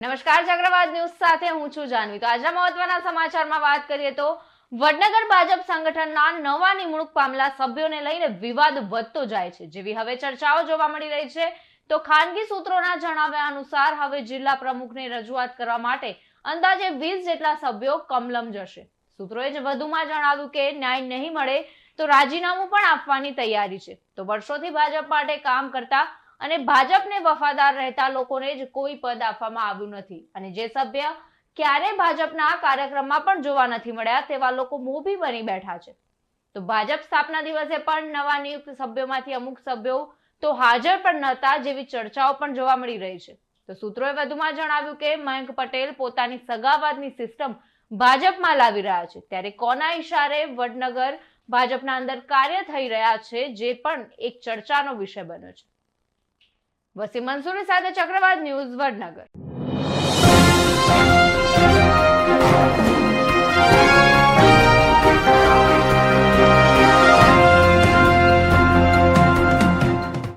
નમસ્કાર ચક્રવાત ન્યૂઝ સાથે હું છું જાનવી. તો આજના મહત્વના સમાચારમાં વાત કરીએ તો વડનગર ભાજપ સંગઠનના નવા નિમણૂક પામેલા સભ્યોને લઈને વિવાદ વધતો જાય છે. જેવી હવે ચર્ચાઓ જોવા મળી રહી છે, તો ખાનગી સૂત્રોના જણાવ્યા અનુસાર હવે જિલ્લા પ્રમુખને રજૂઆત કરવા માટે અંદાજે વીસ જેટલા સભ્યો કમલમ જશે. સૂત્રોએ જ વધુમાં જણાવ્યું કે ન્યાય નહીં મળે તો રાજીનામું પણ આપવાની તૈયારી છે. તો વર્ષોથી ભાજપ માટે કામ કરતા અને ભાજપને વફાદાર રહેતા લોકોને જ કોઈ પદ આપવામાં આવ્યું નથી. અને જે સભ્ય ક્યારે ભાજપના કાર્યક્રમમાં પણ જોવા નથી મળ્યા તેવા લોકો મોભી બની બેઠા છે. તો ભાજપ સ્થાપના દિવસે પણ નવા નિયુક્ત સભ્યોમાંથી અમુક સભ્યો તો હાજર પણ નહોતા જેવી ચર્ચાઓ પણ જોવા મળી રહી છે. તો સૂત્રોએ વધુમાં જણાવ્યું કે મયંક પટેલ પોતાની સગાવાદની સિસ્ટમ ભાજપમાં લાવી રહ્યા છે. ત્યારે કોના ઈશારે વડનગર ભાજપના અંદર કાર્ય થઈ રહ્યા છે, જે પણ એક ચર્ચાનો વિષય બન્યો છે. વસીમ મંસૂરી સાથે ચક્રવાત ન્યૂઝ વડનગર.